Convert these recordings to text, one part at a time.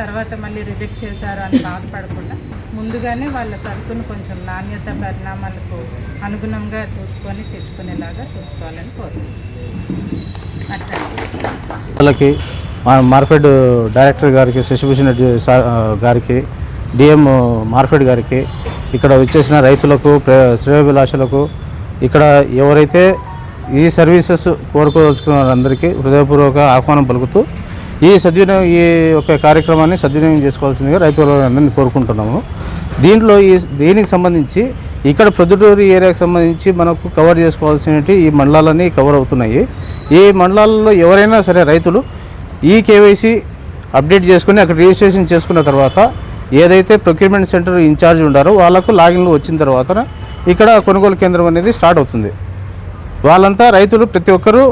తర్వాత మళ్ళీ రిజెక్ట్ చేశారు అని బాధపడకుండా ముందుగానే వాళ్ళ సరుకును కొంచెం నాణ్యత పరిణామాలకు అనుగుణంగా చూసుకొని తెచ్చుకునేలాగా చూసుకోవాలని కోరుకుంటున్నాను. వాళ్ళకి మార్ఫెడ్ డైరెక్టర్ గారికి శశిభూషణ్ గారికి డిఎం మార్ఫెడ్ గారికి ఇక్కడ వచ్చేసిన రైతులకు ప్ర- శ్రేయోభిలాషులకు ఇక్కడ ఎవరైతే ఈ సర్వీసెస్ కోరుకోదలుచుకున్న వారందరికీ హృదయపూర్వక ఆహ్వానం పలుకుతూ ఈ సద్వినియోగం ఈ యొక్క కార్యక్రమాన్ని సద్వినియోగం చేసుకోవాల్సిందిగా రైతులందరినీ కోరుకుంటున్నాము. దీంట్లో ఈ దీనికి సంబంధించి ఇక్కడ ప్రొద్దుటూరు ఏరియాకి సంబంధించి మనకు కవర్ చేసుకోవాల్సినవి ఈ మండలాలన్నీ కవర్ అవుతున్నాయి. ఈ మండలాల్లో ఎవరైనా సరే రైతులు ఈ కేవైసీ అప్డేట్ చేసుకుని అక్కడ రిజిస్ట్రేషన్ చేసుకున్న తర్వాత ఏదైతే ప్రొక్యూర్మెంట్ సెంటర్ ఇన్ఛార్జ్ ఉండారో వాళ్ళకు లాగిన్లు వచ్చిన తర్వాత ఇక్కడ కొనుగోలు కేంద్రం అనేది స్టార్ట్ అవుతుంది. వాళ్ళంతా రైతులు ప్రతి ఒక్కరూ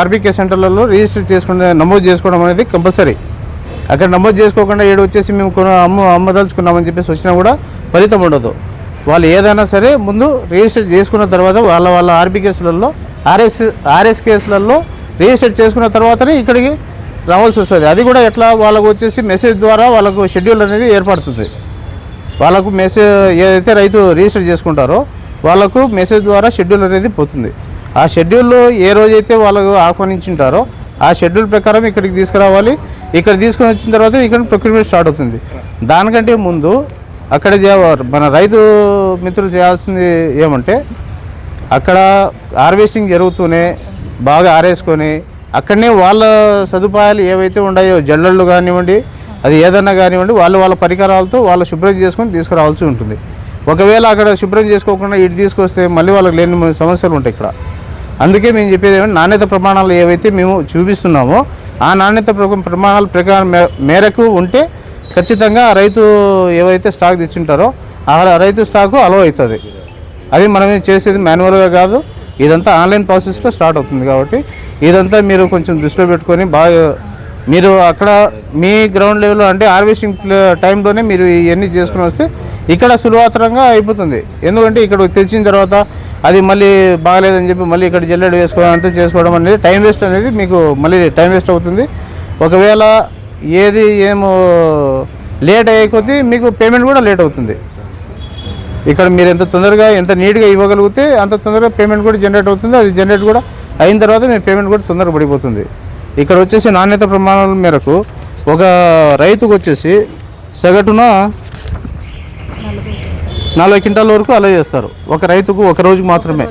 ఆర్బీకే సెంటర్లలో రిజిస్టర్ చేసుకునే నమోదు చేసుకోవడం అనేది కంపల్సరీ. అక్కడ నమోదు చేసుకోకుండా ఏడు వచ్చేసి మేము కొన అమ్మ అమ్మదలుచుకున్నామని చెప్పేసి వచ్చినా కూడా ఫలితం ఉండదు. వాళ్ళు ఏదైనా సరే ముందు రిజిస్టర్ చేసుకున్న తర్వాత వాళ్ళ వాళ్ళ ఆర్బీ కేసులలో ఆర్ఎస్ ఆర్ఎస్ కేసులలో రిజిస్టర్ చేసుకున్న తర్వాతనే ఇక్కడికి రావాల్సి వస్తుంది. అది కూడా ఎట్లా వాళ్ళకు వచ్చేసి మెసేజ్ ద్వారా వాళ్ళకు షెడ్యూల్ అనేది ఏర్పడుతుంది. వాళ్ళకు మెసేజ్ ఏదైతే రైతు రిజిస్టర్ చేసుకుంటారో వాళ్ళకు మెసేజ్ ద్వారా షెడ్యూల్ అనేది పోతుంది. ఆ షెడ్యూల్లో ఏ రోజైతే వాళ్ళకు ఆహ్వానించుంటారో ఆ షెడ్యూల్ ప్రకారం ఇక్కడికి తీసుకురావాలి. ఇక్కడ తీసుకొని వచ్చిన తర్వాత ఇక్కడ ప్రొక్యూర్మెంట్ స్టార్ట్ అవుతుంది. దానికంటే ముందు అక్కడ మన రైతు మిత్రులు చేయాల్సింది ఏమంటే అక్కడ హార్వెస్టింగ్ జరుగుతూనే బాగా ఆరేసుకొని అక్కడనే వాళ్ళ సదుపాయాలు ఏవైతే ఉన్నాయో జల్లళ్ళు కానివ్వండి అది ఏదన్నా కానివ్వండి వాళ్ళు వాళ్ళ పరికరాలతో వాళ్ళు శుభ్రం చేసుకొని తీసుకురావాల్సి ఉంటుంది. ఒకవేళ అక్కడ శుభ్రం చేసుకోకుండా ఇటు తీసుకొస్తే మళ్ళీ వాళ్ళకి లేని సమస్యలు ఉంటాయి ఇక్కడ. అందుకే మేము చెప్పేది ఏమంటే నాణ్యత ప్రమాణాలు ఏవైతే మేము చూపిస్తున్నామో ఆ నాణ్యత ప్రమాణాల ప్రకారం మే- మేరకు ఉంటే ఖచ్చితంగా రైతు ఏవైతే స్టాక్ తెచ్చుంటారో ఆ రైతు స్టాకు అలవ్ అవుతుంది. అది మనం చేసేది మాన్యువల్గా కాదు ఇదంతా ఆన్లైన్ ప్రాసెస్లో స్టార్ట్ అవుతుంది కాబట్టి ఇదంతా మీరు కొంచెం దృష్టిలో పెట్టుకొని బాగా మీరు అక్కడ మీ గ్రౌండ్ లెవెల్లో అంటే హార్వెస్టింగ్ టైంలోనే మీరు ఇవన్నీ చేసుకుని వస్తే ఇక్కడ సులభతరంగా అయిపోతుంది. ఎందుకంటే ఇక్కడ తెచ్చిన తర్వాత అది మళ్ళీ బాగలేదని చెప్పి మళ్ళీ ఇక్కడ జల్లెడ వేసుకోవడం అంతా చేసుకోవడం అనేది టైం వేస్ట్ అనేది మీకు మళ్ళీ టైం వేస్ట్ అవుతుంది. ఒకవేళ ఏది ఏమో లేట్ అయిపోతే మీకు పేమెంట్ కూడా లేట్ అవుతుంది. ఇక్కడ మీరు ఎంత తొందరగా ఎంత నీట్గా ఇవ్వగలిగితే అంత తొందరగా పేమెంట్ కూడా జనరేట్ అవుతుంది. అది జనరేట్ కూడా అయిన తర్వాత మీ పేమెంట్ కూడా తొందరగా పడిపోతుంది. ఇక్కడ వచ్చేసి నాణ్యత ప్రమాణాల మేరకు ఒక రైతుకు వచ్చేసి సగటున నలభై క్వింటాల వరకు అలా చేస్తారు. ఒక రైతుకు ఒక రోజుకు మాత్రమే.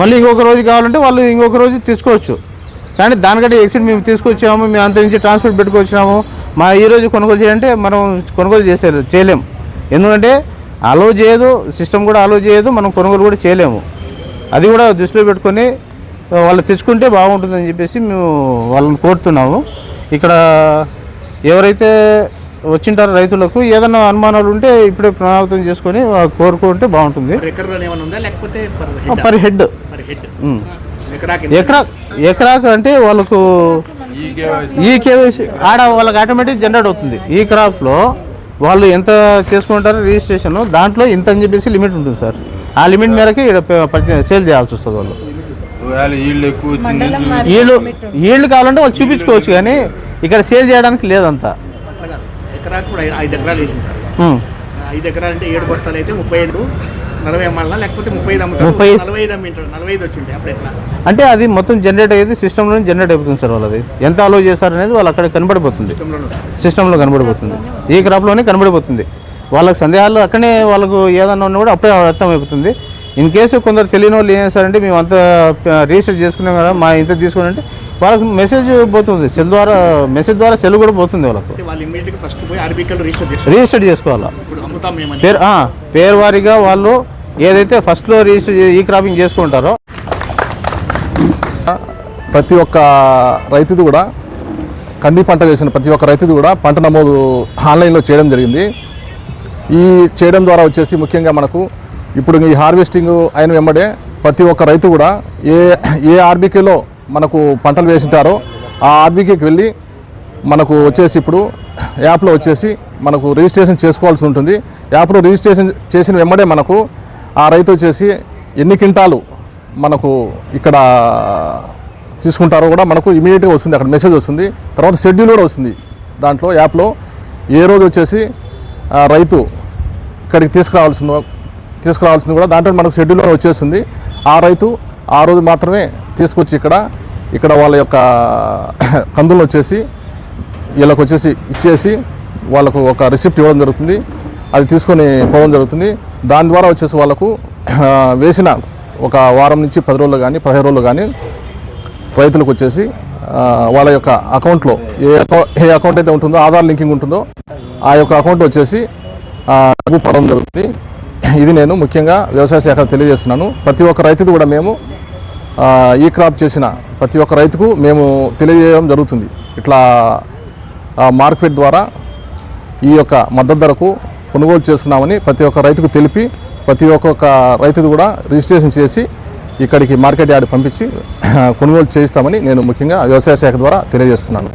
మళ్ళీ ఇంకొక రోజు కావాలంటే వాళ్ళు ఇంకొక రోజు తీసుకోవచ్చు. కానీ దానికంటే ఎక్సిడెంట్ మేము తీసుకొచ్చాము మేము అంత నుంచి ట్రాన్స్పోర్ట్ పెట్టుకొచ్చినాము. మా ఈ రోజు కొనుగోలు చేయాలంటే మనం కొనుగోలు చేసే చేయలేము ఎందుకంటే అలో చేయదు సిస్టమ్ కూడా అలో చేయదు మనం కొనుగోలు కూడా చేయలేము. అది కూడా దృష్టిలో పెట్టుకొని వాళ్ళు తెచ్చుకుంటే బాగుంటుందని చెప్పేసి మేము వాళ్ళని కోరుతున్నాము. ఇక్కడ ఎవరైతే వచ్చింటారో రైతులకు. ఏదైనా అనుమానాలు ఉంటే ఇప్పుడే ప్రణాళితం చేసుకొని వాళ్ళు కోరుకుంటే బాగుంటుంది. Per head per head. Per head. Um. ఎకరాకి ఎకరా ఎకరాకు అంటే వాళ్ళకు ఈ కేవైసీ ఆడ వాళ్ళకి ఆటోమేటిక్ జనరేట్ అవుతుంది. ఈ క్రాప్లో వాళ్ళు ఎంత చేసుకుంటారో రిజిస్ట్రేషన్ దాంట్లో ఇంత అని చెప్పేసి లిమిట్ ఉంటుంది సార్. ఆ లిమిట్ మేరకే ఇక్కడ సేల్ చేయాల్సి వస్తుంది వాళ్ళు. వీళ్ళు కావాలంటే వాళ్ళు చూపించుకోవచ్చు కానీ ఇక్కడ సేల్ చేయడానికి లేదంతా. ఎకరాకు కూడా ఐదు ఎకరాలు వేసింటారు. ఐదు ఎకరాలు అంటే ఏడు బస్తాలు అయితే ముప్పై ఐదు నలభై అమ్మాలనా? లేకపోతే ముప్పై ఐదు అమ్ముతారు? ముప్పై. నలభై ఐదు అమ్మింటారు. నలభై ఐదు వచ్చింటే అప్పుడు ఎట్లా? అంటే అది మొత్తం జనరేట్ అయ్యేది సిస్టంలో జనరేట్ అయిపోతుంది సార్ వాళ్ళది. ఎంత అలో చేశారనేది వాళ్ళు అక్కడ కనబడిపోతుంది. సిస్టంలో కనబడిపోతుంది. ఈ క్రాప్లోనే కనబడిపోతుంది. వాళ్ళకి సందేహాలు అక్కడే వాళ్ళకు ఏదన్నా ఉన్నా కూడా అప్పుడే అర్థమైపోతుంది. ఇన్ కేసు కొందరు తెలియని వాళ్ళు ఏం చేస్తారంటే మేము అంత రిజిస్టర్ చేసుకున్నాం కదా మా ఇంత తీసుకుని అంటే వాళ్ళకి మెసేజ్ పోతుంది సెల్ ద్వారా మెసేజ్ ద్వారా సెల్ కూడా పోతుంది వాళ్ళకు. అంటే వాళ్ళు ఇమ్మీడియట్గా ఫస్ట్ పోయి ఆర్బీకల్ రిజిస్టర్ చేసుకోవాలా. పేరు ఆ, పేరు వారీగా వాళ్ళు ఏదైతే ఫస్ట్లో రిజిస్టర్ ఈ క్రాపింగ్ చేసుకుంటారో ప్రతి ఒక్క రైతుది కూడా కంది పంట వేసిన ప్రతి ఒక్క రైతుది కూడా పంట నమోదు ఆన్లైన్లో చేయడం జరిగింది. ఈ చేయడం ద్వారా వచ్చేసి ముఖ్యంగా మనకు ఇప్పుడు ఈ హార్వెస్టింగ్ అయిన వెంబడే ప్రతి ఒక్క రైతు కూడా ఏ ఏ ఆర్బీకేలో మనకు పంటలు వేసింటారో ఆ ఆర్బీకేకి వెళ్ళి మనకు వచ్చేసి ఇప్పుడు యాప్లో వచ్చేసి మనకు రిజిస్ట్రేషన్ చేసుకోవాల్సి ఉంటుంది. యాప్లో రిజిస్ట్రేషన్ చేసిన వెంబడే మనకు ఆ రైతు వచ్చేసి ఎన్ని క్వింటాలు మనకు ఇక్కడ తీసుకుంటారో కూడా మనకు ఇమీడియట్గా వస్తుంది. అక్కడ మెసేజ్ వస్తుంది. తర్వాత షెడ్యూల్ కూడా వస్తుంది దాంట్లో యాప్లో. ఏ రోజు వచ్చేసి రైతు ఇక్కడికి తీసుకురావాల్సిన తీసుకురావాల్సింది కూడా దాంట్లో మనకు షెడ్యూల్లో వచ్చేస్తుంది. ఆ రైతు ఆ రోజు మాత్రమే తీసుకొచ్చి ఇక్కడ ఇక్కడ వాళ్ళ యొక్క కందులు వచ్చేసి వీళ్ళకు వచ్చేసి ఇచ్చేసి వాళ్ళకు ఒక రిసిప్ట్ ఇవ్వడం జరుగుతుంది. అది తీసుకొని పోవడం జరుగుతుంది. దాని ద్వారా వచ్చేసి వాళ్ళకు వేసిన ఒక వారం నుంచి పది రోజులు కానీ పదిహేను రోజులు కానీ రైతులకు వచ్చేసి వాళ్ళ యొక్క అకౌంట్లో ఏ అకౌంట్ ఏ అకౌంట్ అయితే ఉంటుందో ఆధార్ లింకింగ్ ఉంటుందో ఆ యొక్క అకౌంట్ వచ్చేసి డబ్బు పడడం జరుగుతుంది. ఇది నేను ముఖ్యంగా వ్యవసాయ శాఖ తెలియజేస్తున్నాను. ప్రతి ఒక్క రైతుది కూడా మేము ఈ క్రాప్ చేసిన ప్రతి ఒక్క రైతుకు మేము తెలియజేయడం జరుగుతుంది. ఇట్లా మార్కెట్ ద్వారా ఈ యొక్క మద్దతు ధరకు కొనుగోలు చేస్తున్నామని ప్రతి ఒక్క రైతుకు తెలిపి ప్రతి ఒక్కొక్క రైతుది కూడా రిజిస్ట్రేషన్ చేసి ఇక్కడికి మార్కెట్ యార్డ్ పంపించి కొనుగోలు చేయిస్తామని నేను ముఖ్యంగా వ్యవసాయ శాఖ ద్వారా తెలియజేస్తున్నాను.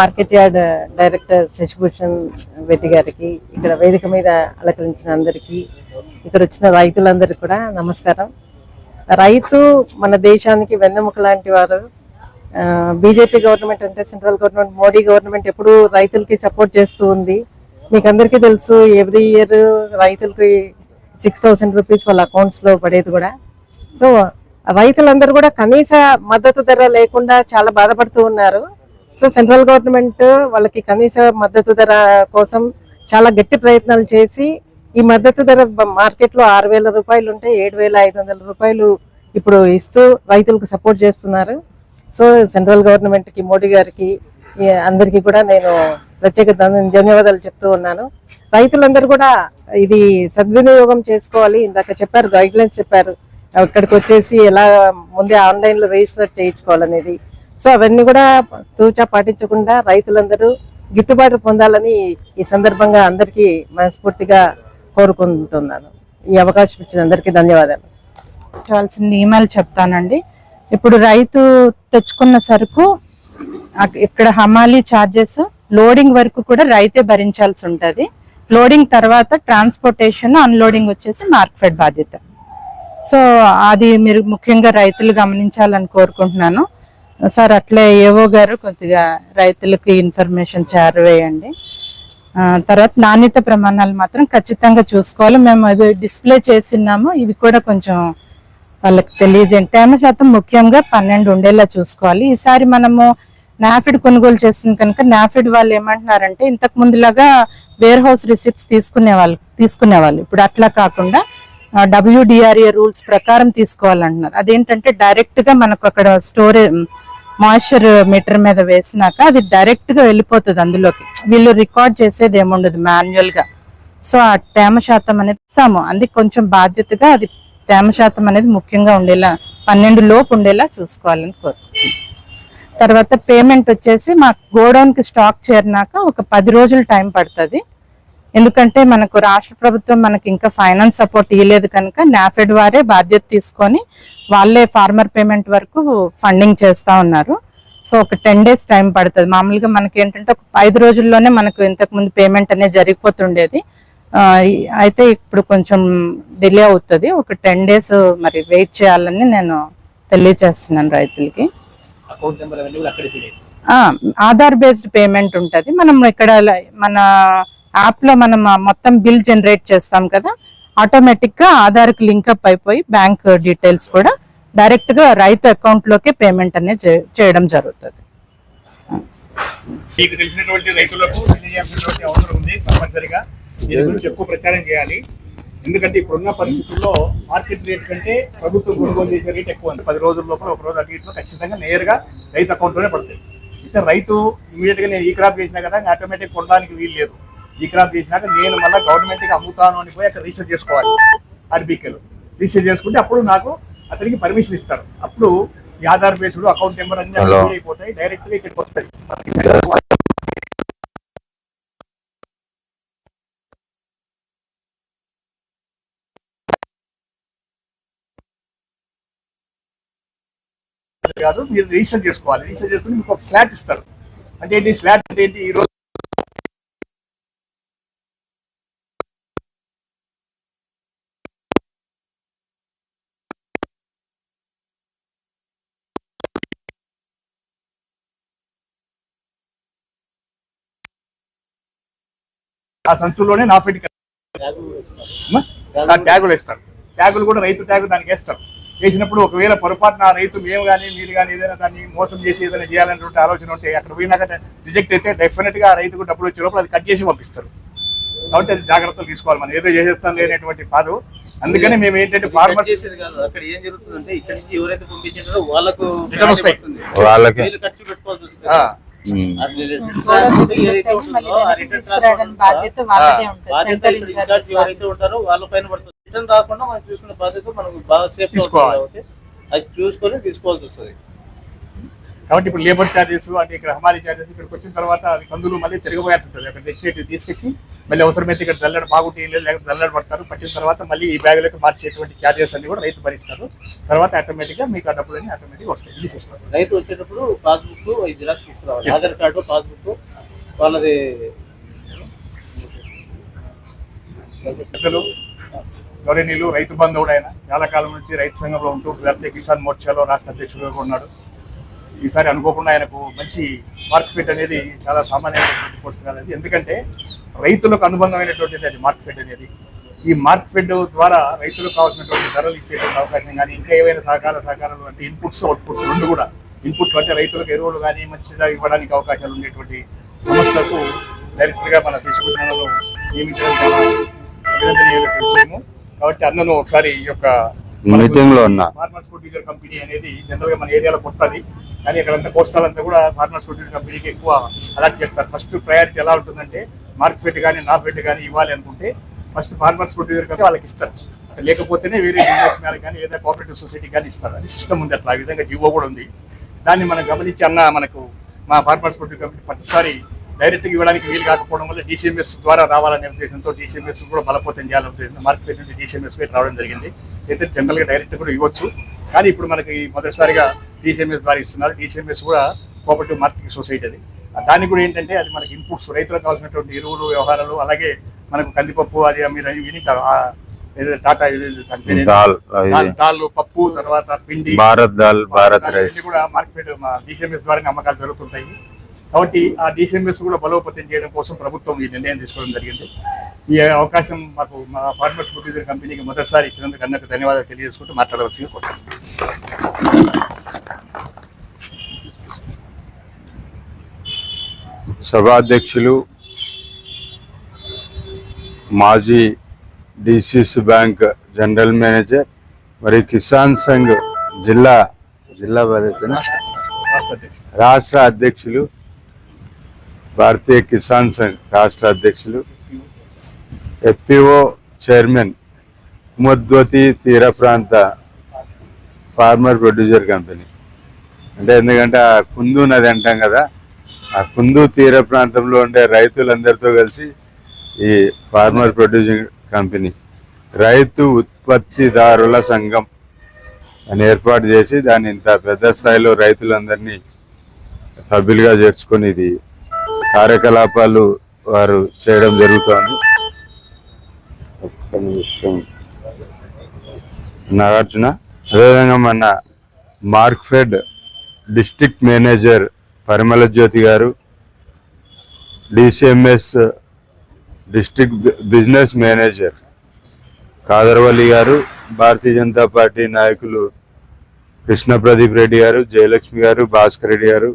Market yard director Shashibhushan Reddy గారికి ఇక్కడ వేదిక మీద అలంకరించిన అందరికీ ఇక్కడ వచ్చిన రైతులందరికీ కూడా నమస్కారం. రైతు మన దేశానికి వెన్నెముక లాంటి వారు. బీజేపీ గవర్నమెంట్ అంటే సెంట్రల్ గవర్నమెంట్ మోడీ గవర్నమెంట్ ఎప్పుడు రైతులకి సపోర్ట్ చేస్తూ ఉంది. మీకు అందరికీ తెలుసు ఎవ్రీ ఇయర్ రైతులకి సిక్స్ థౌసండ్ రూపీస్ వాళ్ళ అకౌంట్స్లో పడేది కూడా. సో రైతులందరూ కూడా కనీస మద్దతు ధర లేకుండా చాలా బాధపడుతూ ఉన్నారు. సో సెంట్రల్ గవర్నమెంట్ వాళ్ళకి కనీస మద్దతు ధర కోసం చాలా గట్టి ప్రయత్నాలు చేసి ఈ మద్దతు ధర మార్కెట్లో ఆరు వేల రూపాయలు ఉంటే ఏడు వేల ఐదు వందల రూపాయలు ఇప్పుడు ఇస్తూ రైతులకు సపోర్ట్ చేస్తున్నారు. సో సెంట్రల్ గవర్నమెంట్కి మోడీ గారికి అందరికీ కూడా నేను ప్రత్యేక ధన్యవాదాలు చెప్తూ ఉన్నాను. రైతులందరూ కూడా ఇది సద్వినియోగం చేసుకోవాలి. ఇందాక చెప్పారు గైడ్లైన్స్ చెప్పారు. అక్కడికి వచ్చేసి ఎలా ముందే ఆన్లైన్లో రిజిస్టర్ చేయించుకోవాలనేది. సో అవన్నీ కూడా తూచా పాటించకుండా రైతులందరూ గిట్టుబాటు పొందాలని ఈ సందర్భంగా అందరికీ మనస్ఫూర్తిగా కోరుకుంటున్నాను. ఈ అవకాశం ఇచ్చిన అందరికీ ధన్యవాదాలు. కావాల్సిన నియమాలు చెప్తానండి. ఇప్పుడు రైతు తెచ్చుకున్న సరుకు ఇక్కడ హమాలీ ఛార్జెస్ లోడింగ్ వరకు కూడా రైతే భరించాల్సి ఉంటుంది. లోడింగ్ తర్వాత ట్రాన్స్పోర్టేషన్ అన్లోడింగ్ వచ్చేసి మార్క్ఫెడ్ బాధ్యత. సో అది మీరు ముఖ్యంగా రైతులు గమనించాలని కోరుకుంటున్నాను. సార్ అట్లే ఏవో గారు కొద్దిగా రైతులకు ఇన్ఫర్మేషన్ చేరవేయండి. తర్వాత నాణ్యత ప్రమాణాలు మాత్రం ఖచ్చితంగా చూసుకోవాలి. మేము అది డిస్ప్లే చేసినాము ఇవి కూడా కొంచెం వాళ్ళకి తెలియజేయండి. తేమ శాతం ముఖ్యంగా పన్నెండు ఉండేలా చూసుకోవాలి. ఈసారి మనము నాఫిడ్ కొనుగోలు చేస్తుంది కనుక నాఫిడ్ వాళ్ళు ఏమంటున్నారంటే ఇంతకు ముందులాగా వేర్ హౌస్ రిసిప్ట్స్ తీసుకునే వాళ్ళు తీసుకునేవాళ్ళు ఇప్పుడు అట్లా కాకుండా డబ్ల్యూడిఆర్ఏ రూల్స్ ప్రకారం తీసుకోవాలంటున్నారు. అదేంటంటే డైరెక్ట్గా మనకు అక్కడ స్టోరేజ్ మాయిశ్చర్ మీటర్ మీద వేసినాక అది డైరెక్ట్గా వెళ్ళిపోతుంది అందులోకి. వీళ్ళు రికార్డ్ చేసేది ఏముండదు మాన్యువల్గా. సో ఆ తేమ శాతం అనేది ఇస్తాము. అందుకే కొంచెం బాధ్యతగా అది తేమ శాతం అనేది ముఖ్యంగా ఉండేలా పన్నెండు లోపు ఉండేలా చూసుకోవాలని కోరుకుంటున్నాం. తర్వాత పేమెంట్ వచ్చేసి మా గోడౌన్కి స్టాక్ చేరినాక ఒక పది రోజులు టైం పడుతుంది. ఎందుకంటే మనకు రాష్ట్ర ప్రభుత్వం మనకి ఇంకా ఫైనాన్స్ సపోర్ట్ ఇవ్వలేదు కనుక నాఫెడ్ వారే బాధ్యత తీసుకొని వాళ్ళే ఫార్మర్ పేమెంట్ వరకు ఫండింగ్ చేస్తా ఉన్నారు. సో ఒక టెన్ డేస్ టైం పడుతుంది. మామూలుగా మనకి ఏంటంటే ఒక ఐదు రోజుల్లోనే మనకు ఇంతకు ముందు పేమెంట్ అనేది జరిగిపోతుండేది. అయితే ఇప్పుడు కొంచెం డిలే అవుతుంది. ఒక టెన్ డేస్ మరి వెయిట్ చేయాలని నేను తెలియజేస్తున్నాను రైతులకి. ఆధార్ బేస్డ్ పేమెంట్ ఉంటుంది. మనం ఇక్కడ మన యాప్లో మనం మొత్తం బిల్ జనరేట్ చేస్తాం కదా ఆటోమేటిక్గా ఆధార్కి ఆధార్కి లింకప్ అయిపోయి బ్యాంక్ డీటెయిల్స్ కూడా డైరెక్ట్గా రైతు అకౌంట్లోకి పేమెంట్ అనేది చేయడం జరుగుతుంది. మీకు తెలిసినటువంటి రైతులకు తెలియజేయాల్సినటువంటి అవసరం ఉంది తప్పనిసరిగా. దీని గురించి ఎక్కువ ప్రచారం చేయాలి. ఎందుకంటే ఇప్పుడున్న పరిస్థితుల్లో మార్కెట్ రేట్ కంటే ప్రభుత్వం కొనుగోలు చేసే రేట్ ఎక్కువ ఉంది. పది రోజుల లోపల ఒక రోజు అటు ఇట్లో ఖచ్చితంగా నేరుగా రైతు అకౌంట్లోనే పడుతుంది. అయితే రైతు ఇమీడియట్గా నేను ఈ క్రాప్ చేసినా కదా ఆటోమేటిక్ కొనడానికి వీలు లేదు. ఈ క్రాప్ చేసినాక నేను మళ్ళీ గవర్నమెంట్కి అమ్ముతాను అని పోయి అక్కడ రీసెర్చ్ చేసుకోవాలి అరబికలు. రీసెర్చ్ చేసుకుంటే అప్పుడు నాకు అతనికి పర్మిషన్ ఇస్తారు. అప్పుడు ఆధార్ బేస్డ్ అకౌంట్ నెంబర్ అన్ని అయిపోతాయి డైరెక్ట్గా ఇక్కడికి వస్తాయి. కాదు మీరు రిజిస్టర్ చేసుకోవాలి. రిజిస్టర్ చేసుకుని మీకు ఒక స్లాట్ ఇస్తారు. అంటే ఏంటి? స్లాట్ అంటే ఏంటి? ఈ రోజు ఆ సంచుల్లోనే నా ఫిట్ ఆ ట్యాగులు వేస్తారు. ట్యాగులు కూడా రైతు ట్యాగు దానికి వేస్తారు. వేసినప్పుడు ఒకవేళ పొరపాటున ఆ రైతు మేము కానీ మీరు కానీ ఏదైనా దాన్ని మోసం చేసి ఏదైనా చేయాలనేటువంటి ఆలోచన ఉంటే అక్కడ పోయినాక రిజెక్ట్ అయితే డెఫినెట్గా ఆ రైతుకు డబ్బులు వచ్చే లోపల అది కట్ చేసి పంపిస్తారు. కాబట్టి అది జాగ్రత్తలు తీసుకోవాలి మనం. ఏదో చేసేస్తాం లేనటువంటి కాదు అందుకని మేము ఏంటంటే ఫార్మర్స్ చేసేది కాదు. అక్కడ ఏం జరుగుతుందంటే ఇక్కడ నుంచి ఎవరైతే పంపించారో వాళ్ళకు. వాళ్ళకి వీళ్ళు ఖర్చు పెట్టుకోవాల్సి రాకుండా మనం చూసుకునే బాధ్యత మనకు బాగా సేఫ్ అది చూసుకొని తీసుకోవాల్సి వస్తుంది. కాబట్టి ఇప్పుడు లేబర్ ఛార్జెస్ అంటే ఇక్కడ హమారీ ఛార్జెస్ ఇక్కడికి వచ్చిన తర్వాత అది కందులు మళ్ళీ తిరగబోయాల్సి ఉంటుంది అక్కడ తెచ్చినట్టు తీసుకొచ్చి మళ్ళీ అవసరమైతే ఇక్కడ జల్లెడ బాగుంటే లేదు లేకపోతే జల్లెడ పడతారు. పట్టిన తర్వాత మళ్ళీ ఈ బ్యాగులకు మార్చేటువంటి ఛార్జెస్ అన్ని కూడా రైతు భరిస్తారు. తర్వాత ఆటోమేటిక్గా మీకు ఆ డబ్బులన్నీ ఆటోమేటిక్గా వస్తాయి. ఇది సిస్టమ్ రైతు వచ్చేటప్పుడు పాస్బుక్ జిరాక్స్ తీసుకురావాలి. ఆధార్ కార్డు పాస్బుక్ వాళ్ళది పెద్దలు గౌరవనీయులు రైతు బంధువుడు ఆయన. చాలా కాలం నుంచి రైతు సంఘంలో ఉంటూ జాతీయ కిసాన్ మోర్చాలో రాష్ట్ర అధ్యక్షుడుగా ఉన్నాడు. ఈసారి అనుకోకుండా ఆయనకు మంచి మార్క్ ఫిట్ అనేది చాలా సామాన్యమైనటువంటి పోస్ట్ కాదు ఎందుకంటే రైతులకు అనుబంధమైనటువంటిది అది మార్క్ ఫిట్ అనేది. ఈ మార్క్ ఫెడ్ ద్వారా రైతులకు కావాల్సినటువంటి ధరలు ఇచ్చేటువంటి అవకాశం కానీ ఇంకా ఏవైనా సహకార సహకారాలు అంటే ఇన్పుట్స్ అవుట్పుట్స్ రెండు కూడా. ఇన్పుట్ అంటే రైతులకు ఎరువులు కానీ మంచిగా ఇవ్వడానికి అవకాశాలు ఉండేటువంటి సంస్థలకు డైరెక్ట్గా మన శిశుభూషణలో నియమించడం చాలా అభినందనీయమైన కాబట్టి అన్నను ఒకసారి ఈ యొక్క మీటింగ్లో ఉన్నా. ఫార్మర్స్ ఫుడ్యూజర్ కంపెనీ అనేది జనరల్గా మన ఏరియాలో కొత్తది కానీ ఇక్కడంతా కోస్టల్ అంతా కూడా ఫార్మర్స్ ఫుడ్యూజర్ కంపెనీకి ఎక్కువ అలాట్ చేస్తారు. ఫస్ట్ ప్రయారిటీ ఎలా ఉంటుందంటే మార్క్ ఫెడ్ కానీ నా ఫెడ్ కానీ ఇవ్వాలి అనుకుంటే ఫస్ట్ ఫార్మర్స్ ప్రొడ్యూసర్ కంపెనీ వాళ్ళకి ఇస్తారు. లేకపోతేనే వేరే బిజినెస్ మ్యాన్ కానీ ఏదైనా కోఆపరేటివ్ సొసైటీ కానీ ఇస్తారు. అది సిస్టమ్ ఉంది అట్లా. ఆ విధంగా జీవో కూడా ఉంది. దాన్ని మనం గమనించి అన్న మనకు మా ఫార్మర్స్ ప్రొడ్యూసర్ కంపెనీ ప్రతిసారి డైరెక్ట్గా ఇవ్వడానికి వీలు కాకపోవడం వల్ల డీసీఎంఎస్ ద్వారా రావాలనే ఉద్దేశంతో డీసీఎంఎస్ కూడా బలపోతం చేయాలనే ఉద్దేశంతో మార్కెట్ నుంచి డీసీఎంఎస్ రావడం జరిగింది. అయితే జనరల్గా డైరెక్ట్ కూడా ఇవ్వచ్చు. కానీ ఇప్పుడు మనకి మొదటిసారిగా డీసీఎంఎస్ ద్వారా ఇస్తున్నారు. డీసీఎంఎస్ కూడా కోఆపరేటివ్ మార్కెటింగ్ సొసైటీ అది. దానికి కూడా ఏంటంటే అది మనకి ఇన్పుట్స్ రైతులకు కావాల్సినటువంటి ఎరువులు వ్యవహారాలు అలాగే మనకు కందిపప్పు అది మీరు వినిటారు టాటా పేరు? దాల్ పప్పు తర్వాత పిండి భారత్ దాల్ భారత్ కూడా మార్కెట్ డిసిఎంఎస్ ద్వారా అమ్మకాలు జరుగుతుంటాయి. కాబట్టి ఆ డిసిఎంఎస్ కూడా బలోపేతం చేయడం కోసం ప్రభుత్వం ఈ నిర్ణయం తీసుకోవడం జరిగింది. ఈ అవకాశం మాకు మా ఫార్మర్స్ ప్రొడ్యూసర్ కంపెనీకి మొదటిసారి ఇచ్చినందుకు అన్నకు ధన్యవాదాలు తెలియజేసుకుంటూ మాట్లాడవలసింది సభాధ్యక్షులు మాజీ డిసిసి బ్యాంక్ జనరల్ మేనేజర్ మరి కిసాన్ సంఘ్ జిల్లా జిల్లా రాష్ట్ర అధ్యక్షులు భారతీయ కిసాన్ సంఘ్ రాష్ట్ర అధ్యక్షులు ఎఫ్పిఓ చైర్మన్ ఉమద్వతి తీర ప్రాంత ఫార్మర్ ప్రొడ్యూసర్ కంపెనీ. అంటే ఎందుకంటే ఆ కుందు నది అంటాం కదా ఆ కుందు తీర ప్రాంతంలో ఉండే రైతులందరితో కలిసి ఈ ఫార్మర్ ప్రొడ్యూసింగ్ కంపెనీ రైతు ఉత్పత్తిదారుల సంఘం అని ఏర్పాటు చేసి దాన్ని ఇంత పెద్ద స్థాయిలో రైతులందరినీ సభ్యులుగా చేర్చుకొని ఇది కార్యకలాపాలు వారు చేయడం జరుగుతోంది. ఒక్క నిమిషం. నాగార్జున అదేవిధంగా మన Markfed district manager Parimala Jyothi garu DCMS district business manager Kadarvalli garu Bharatiya Janata party నాయకులు కృష్ణ ప్రదీప్ రెడ్డి గారు జయలక్ష్మి గారు భాస్కర్ రెడ్డి గారు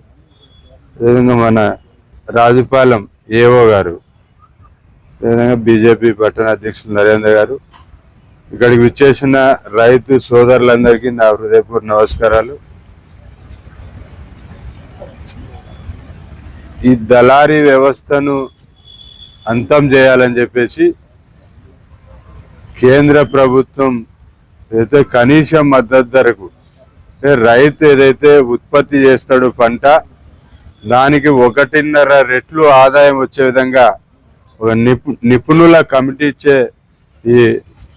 అదేవిధంగా మన రాజుపాలెం ఏఓ గారు. అదేవిధంగా బీజేపీ పట్టణ అధ్యక్షులు నరేంద్ర గారు. ఇక్కడికి విచ్చేసిన రైతు సోదరులందరికీ నా హృదయపూర్వ నమస్కారాలు. ఈ దళారీ వ్యవస్థను అంతం చేయాలని చెప్పేసి కేంద్ర ప్రభుత్వం ఏదైతే కనీస మద్దతు ధరకు రైతు ఏదైతే ఉత్పత్తి చేస్తాడో పంట దానికి ఒకటిన్నర రెట్లు ఆదాయం వచ్చే విధంగా ఒక నిపు నిపుణుల కమిటీ ఇచ్చే ఈ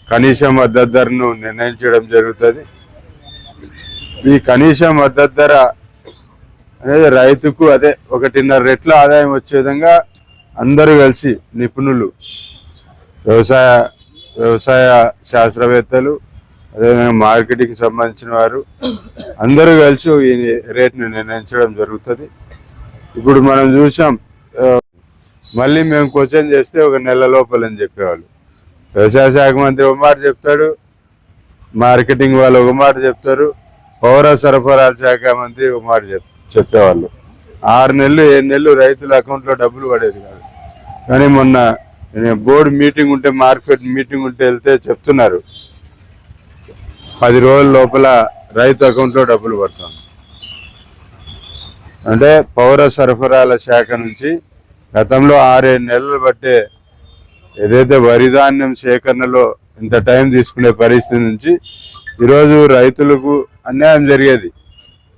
కనీస మద్దతు ధరను నిర్ణయించడం జరుగుతుంది. ఈ కనీస మద్దతు ధర అనేది రైతుకు అదే ఒకటిన్నర రెట్ల ఆదాయం వచ్చే విధంగా అందరూ కలిసి నిపుణులు వ్యవసాయ వ్యవసాయ శాస్త్రవేత్తలు అదేవిధంగా మార్కెటింగ్ సంబంధించిన వారు అందరూ కలిసి ఈ రేట్ను నిర్ణయించడం జరుగుతుంది. ఇప్పుడు మనం చూసాం మళ్ళీ మేము క్వశ్చన్ చేస్తే ఒక నెల లోపలని చెప్పేవాళ్ళు. వ్యవసాయ శాఖ మంత్రి ఒక మాట చెప్తాడు మార్కెటింగ్ వాళ్ళు ఒక మాట చెప్తారు పౌర సరఫరాల శాఖ మంత్రి ఒక మాట చెప్ చెప్పేవాళ్ళు. ఆరు నెలలు ఏడు నెలలు రైతుల అకౌంట్లో డబ్బులు పడేది కాదు. కానీ మొన్న బోర్డు మీటింగ్ ఉంటే మార్కెట్ మీటింగ్ ఉంటే వెళ్తే చెప్తున్నారు పది రోజుల లోపల రైతు అకౌంట్లో డబ్బులు పడతాం అంటే పౌర సరఫరాల శాఖ నుంచి గతంలో ఆరేడు నెలలు బట్టే ఏదైతే వరి ధాన్యం సేకరణలో ఇంత టైం తీసుకునే పరిస్థితి నుంచి ఈరోజు రైతులకు అన్యాయం జరిగేది.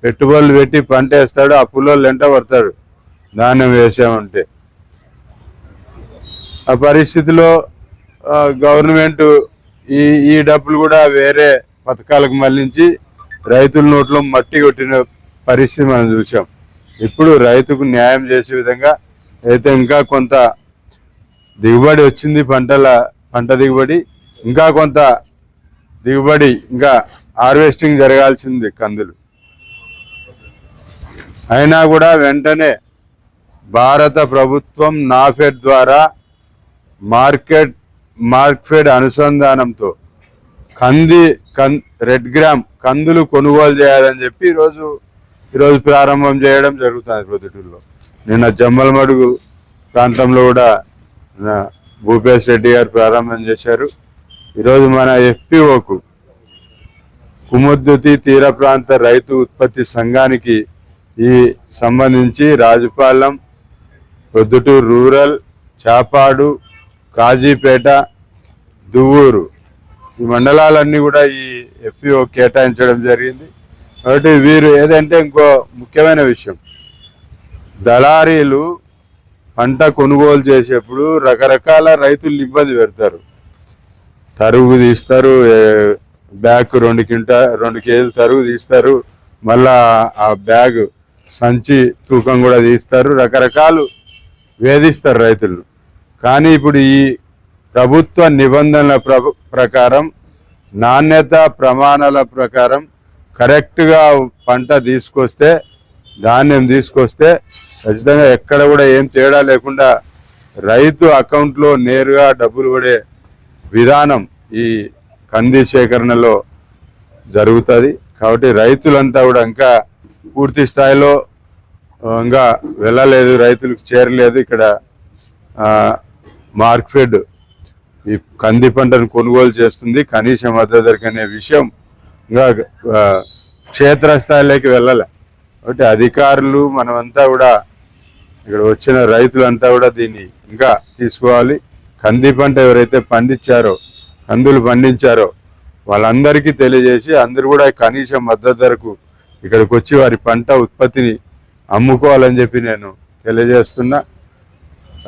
పెట్టుబడులు పెట్టి పంట వేస్తాడు అప్పులో లెంట పడతాడు ధాన్యం వేసామంటే. ఆ పరిస్థితిలో గవర్నమెంట్ ఈ ఈ డబ్బులు కూడా వేరే పథకాలకు మళ్ళించి రైతుల నోట్లో మట్టి కొట్టిన పరిస్థితి మనం చూసాం ఇప్పుడు రైతుకు న్యాయం చేసే విధంగా అయితే ఇంకా కొంత దిగుబడి వచ్చింది పంటల పంట దిగుబడి ఇంకా కొంత దిగుబడి ఇంకా హార్వెస్టింగ్ జరగాల్సింది కందులు. అయినా కూడా వెంటనే భారత ప్రభుత్వం నాఫెడ్ ద్వారా మార్కెట్ మార్క్ఫెడ్ అనుసంధానంతో కంది కన్ రెడ్ గ్రామ్ కందులు కొనుగోలు చేయాలని చెప్పి ఈరోజు ఈరోజు ప్రారంభం చేయడం జరుగుతుంది ప్రొద్దుటూరులో. నిన్న జమ్మలమడుగు ప్రాంతంలో కూడా భూపేష్ రెడ్డి గారు ప్రారంభం చేశారు. ఈరోజు మన ఎఫ్పిఓకు కుముద్దుతి తీర ప్రాంత రైతు ఉత్పత్తి సంఘానికి ఈ సంబంధించి రాజుపాలెం ప్రొద్దుటూరు రూరల్ చాపాడు కాజీపేట దువ్వూరు ఈ మండలాలన్నీ కూడా ఈ ఎఫ్పిఓ కేటాయించడం జరిగింది. కాబట్టి వీరు ఏదంటే ఇంకో ముఖ్యమైన విషయం. దళారీలు పంట కొనుగోలు చేసేప్పుడు రకరకాల రైతులు ఇబ్బంది పెడతారు. తరుగు తీస్తారు బ్యాగ్ రెండు కింట రెండు కేజీలు తరుగు తీస్తారు మళ్ళా ఆ బ్యాగ్ సంచి తూకం కూడా తీస్తారు రకరకాలు వేధిస్తారు రైతులు. కానీ ఇప్పుడు ఈ ప్రభుత్వ నిబంధనల ప్ర- ప్రకారం నాణ్యత ప్రమాణాల ప్రకారం కరెక్ట్గా పంట తీసుకొస్తే ధాన్యం తీసుకొస్తే ఖచ్చితంగా ఎక్కడ కూడా ఏం తేడా లేకుండా రైతు అకౌంట్లో నేరుగా డబ్బులు పడే విధానం ఈ కంది సేకరణలో జరుగుతుంది. కాబట్టి రైతులంతా కూడా ఇంకా పూర్తి స్థాయిలో ఇంకా వెళ్ళలేదు రైతులకు చేరలేదు ఇక్కడ మార్క్ఫెడ్ ఈ కంది పంటను కొనుగోలు చేస్తుంది. కనీస మద్దతు ధరకు అనే విషయం క్షేత్రస్థాయిలోకి వెళ్ళాలి. కాబట్టి అధికారులు మనమంతా కూడా ఇక్కడ వచ్చిన రైతులంతా కూడా దీన్ని ఇంకా తీసుకోవాలి. కంది పంట ఎవరైతే పండించారో కందులు పండించారో వాళ్ళందరికీ తెలియజేసి అందరూ కూడా కనీస మద్దతు ధరకు ఇక్కడికి వచ్చి వారి పంట ఉత్పత్తిని అమ్ముకోవాలని చెప్పి నేను తెలియజేస్తున్నా.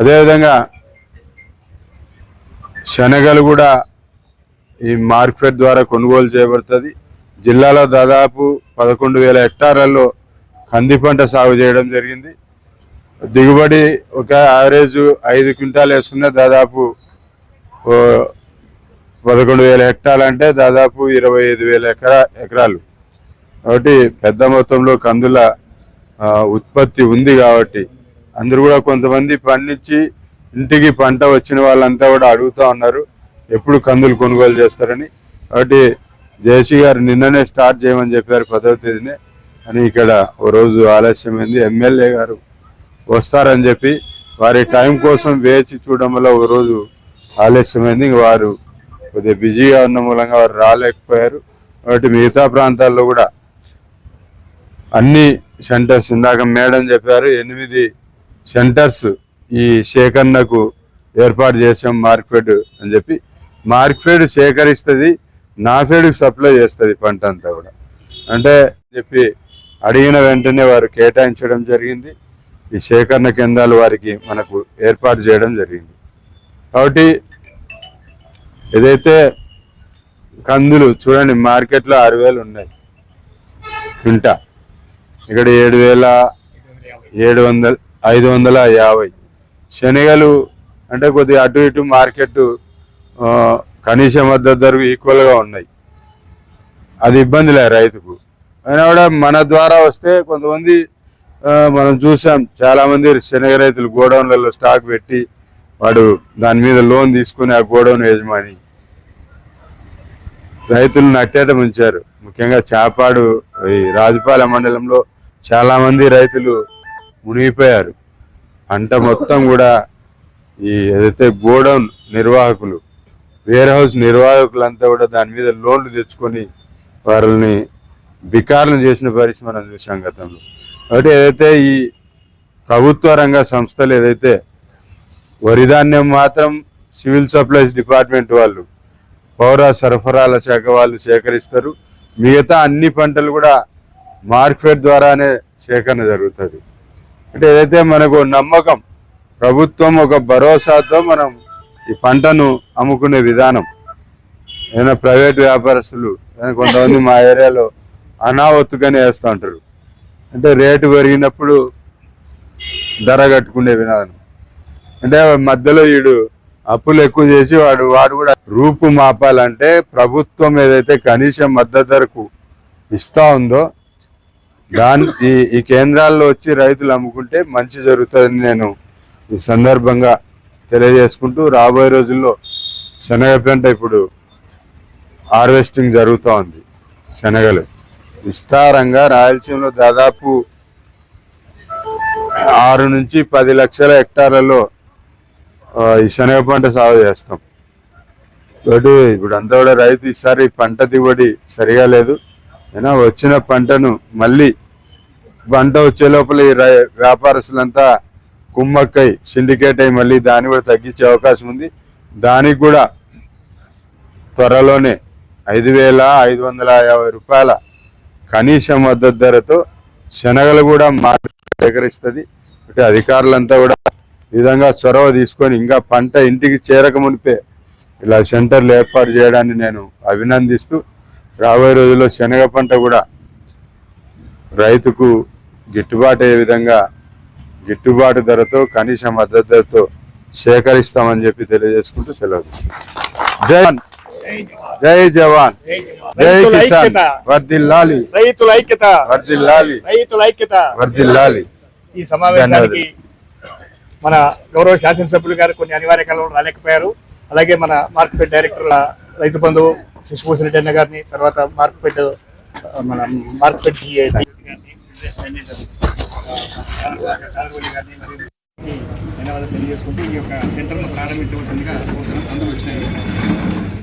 అదేవిధంగా శనగలు కూడా ఈ మార్కెట్ ద్వారా కొనుగోలు చేయబడుతుంది. జిల్లాలో దాదాపు పదకొండు వేల హెక్టార్లలో కంది పంట సాగు చేయడం జరిగింది. దిగుబడి ఒక యావరేజ్ ఐదు క్వింటాలు వేసుకున్న దాదాపు పదకొండు వేల హెక్టార్లు అంటే దాదాపు ఇరవై ఐదు వేల ఎకరా ఎకరాలు. కాబట్టి పెద్ద మొత్తంలో కందుల ఉత్పత్తి ఉంది కాబట్టి అందరూ కూడా కొంతమంది పండించి ఇంటికి పంట వచ్చిన వాళ్ళంతా కూడా అడుగుతా ఉన్నారు. ఎప్పుడు కందులు కొనుగోలు చేస్తారని. కాబట్టి జేసీ గారు నిన్ననే స్టార్ట్ చేయమని చెప్పారు పదవ తేదీనే. అని ఇక్కడ ఓ రోజు ఆలస్యమైంది. ఎమ్మెల్యే గారు వస్తారని చెప్పి వారి టైం కోసం వేచి చూడడం వల్ల ఒక రోజు ఆలస్యమైంది. వారు కొద్దిగా బిజీగా ఉన్న మూలంగా వారు రాలేకపోయారు. కాబట్టి మిగతా ప్రాంతాల్లో కూడా అన్ని సెంటర్స్ ఇందాక మేడం చెప్పారు ఎనిమిది సెంటర్స్ ఈ సేకరణకు ఏర్పాటు చేసాం మార్క్ఫెడ్ అని చెప్పి. మార్క్ఫెడ్ సేకరిస్తుంది నాఫెడ్కి సప్లై చేస్తుంది పంట అంతా కూడా. అంటే చెప్పి అడిగిన వెంటనే వారు కేటాయించడం జరిగింది. ఈ సేకరణ కేంద్రాలు వారికి మనకు ఏర్పాటు చేయడం జరిగింది. కాబట్టి ఏదైతే కందులు చూడండి మార్కెట్లో ఆరు వేలు ఉన్నాయి. క్వింట ఇక్కడ ఏడు వేల ఏడు వందల ఐదు వందల యాభై. శనగలు అంటే కొద్దిగా అటు ఇటు మార్కెట్ కనీస మద్దతు ధరకు ఈక్వల్గా ఉన్నాయి. అది ఇబ్బంది లే రైతుకు. అయినా కూడా మన ద్వారా వస్తే కొంతమంది మనం చూసాం చాలామంది శనగ రైతులు గోడౌన్లలో స్టాక్ పెట్టి వాడు దాని మీద లోన్ తీసుకుని ఆ గోడౌన్ యజమాని రైతులు నట్టేట ఉంచారు ముఖ్యంగా చేపాడు ఈ రాజపాలెం మండలంలో చాలామంది రైతులు మునిగిపోయారు. పంట మొత్తం కూడా ఈ ఏదైతే గోడౌన్ నిర్వాహకులు వేర్ హౌస్ నిర్వాహకులంతా కూడా దాని మీద లోన్లు తెచ్చుకొని వారిని బికార్లను చేసిన పరిస్థితి మనం చూసాం గతంలో. కాబట్టి ఏదైతే ఈ ప్రభుత్వ రంగ సంస్థలు ఏదైతే వరిధాన్యం మాత్రం సివిల్ సప్లైస్ డిపార్ట్మెంట్ వాళ్ళు పౌర సరఫరాల శాఖ వాళ్ళు సేకరిస్తారు. మిగతా అన్ని పంటలు కూడా మార్కెట్ ద్వారానే సేకరణ జరుగుతుంది. అంటే ఏదైతే మనకు నమ్మకం ప్రభుత్వం ఒక భరోసాతో మనం ఈ పంటను అమ్ముకునే విధానం. ఏదైనా ప్రైవేట్ వ్యాపారస్తులు కొంతమంది మా ఏరియాలో అనావత్తుగానే వేస్తూ ఉంటారు. అంటే రేటు పెరిగినప్పుడు ధర కట్టుకునే విధానం. అంటే మధ్యలో వీడు అప్పులు ఎక్కువ చేసి వాడు వాడు కూడా రూపు మాపాలంటే ప్రభుత్వం ఏదైతే కనీస మద్దతు ధరకు ఇస్తా ఉందో దాని ఈ ఈ కేంద్రాల్లో వచ్చి రైతులు అమ్ముకుంటే మంచి జరుగుతుందని నేను ఈ సందర్భంగా తెలియజేసుకుంటూ రాబోయే రోజుల్లో శనగ పంట ఇప్పుడు హార్వెస్టింగ్ జరుగుతూ ఉంది శనగలు విస్తారంగా రాయలసీమలో దాదాపు ఆరు నుంచి పది లక్షల హెక్టార్లలో ఈ శనగ పంట సాగు చేస్తాం. ఇప్పుడు ఇప్పుడు అంతా కూడా రైతు ఈసారి పంట దిగుబడి సరిగా లేదు. అయినా వచ్చిన పంటను మళ్ళీ పంట వచ్చే లోపల ఈ రై- వ్యాపారస్తులంతా కుమ్మక్కై సిండికేట్ అయి మళ్ళీ దాన్ని కూడా తగ్గించే అవకాశం ఉంది. దానికి కూడా త్వరలోనే ఐదు వేల ఐదు వందల యాభై రూపాయల కనీస మద్దతు ధరతో శనగలు కూడా మార్కెట్ సేకరిస్తుంది. అంటే అధికారులంతా కూడా ఈ విధంగా చొరవ తీసుకొని ఇంకా పంట ఇంటికి చేరక మునిపే ఇలా సెంటర్లు ఏర్పాటు చేయడాన్ని నేను అభినందిస్తూ రాబోయే రోజుల్లో శనగ పంట కూడా రైతుకు గిట్టుబాటు అయ్యే విధంగా గిట్టుబాటు ధరతో కనీస మద్దతు ధరతో సేకరిస్తామని చెప్పి తెలియజేసుకుంటూ సెలవు. జై జై జవాన్. జై కిసాన్. వర్దిల్లాలి రైతుల ఐక్యత. వర్దిల్లాలి రైతుల ఐక్యత. వర్దిల్లాలి ఈ సమావేశానికి మన గౌరవ శాసనసభ్యులు గారు కొన్ని అనివార్య కాలంలో రాలేకపోయారు. అలాగే మన మార్కెట్ డైరెక్టర్ రైతు బంధువు శశిభూషణ్ రెడ్డి అన్న గారిని తర్వాత మార్కెట్ మన మార్కెట్ గారిని. ధన్యవాదాలు తెలియజేసుకుంటూ ఈ యొక్క సెంటర్ను ప్రారంభించవలసిందిగా కోరుతున్నాం. అందరూ వచ్చినాయి